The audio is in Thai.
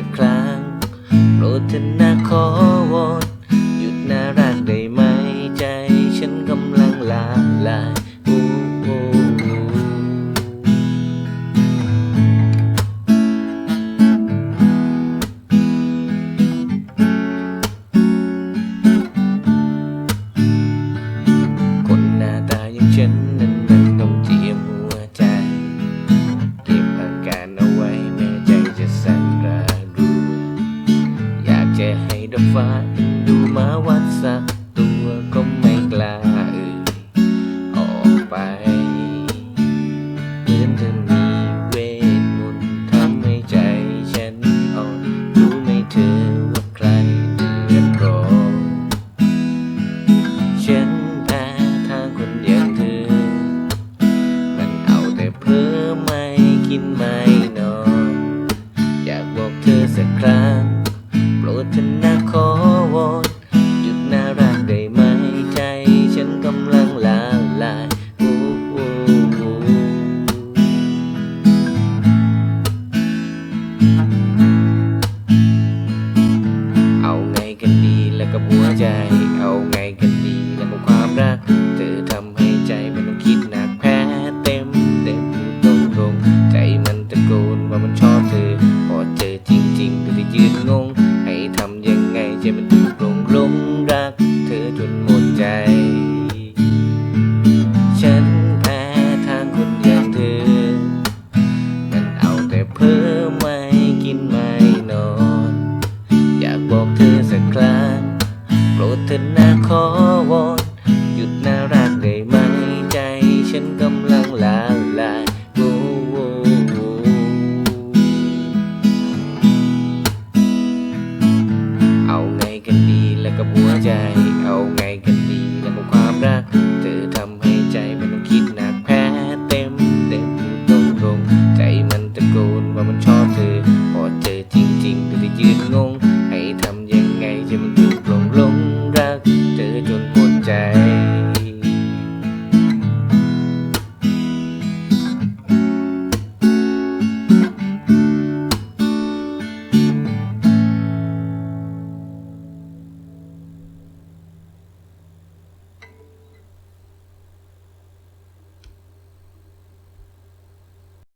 ักครั้งโปรดเถนะขอวอนหยุดน่ารักได้ไหมใจฉันกำลังลาลาย นไม่นอน อยากบอกเธอสักครั้ง โปรดเธอนะขอวอนหยุดน่ารักได้ไหมใจฉันกำลังลาลายเอาไงกันดีแล้วกับหัวใจ เอาไงกัน Jimmy.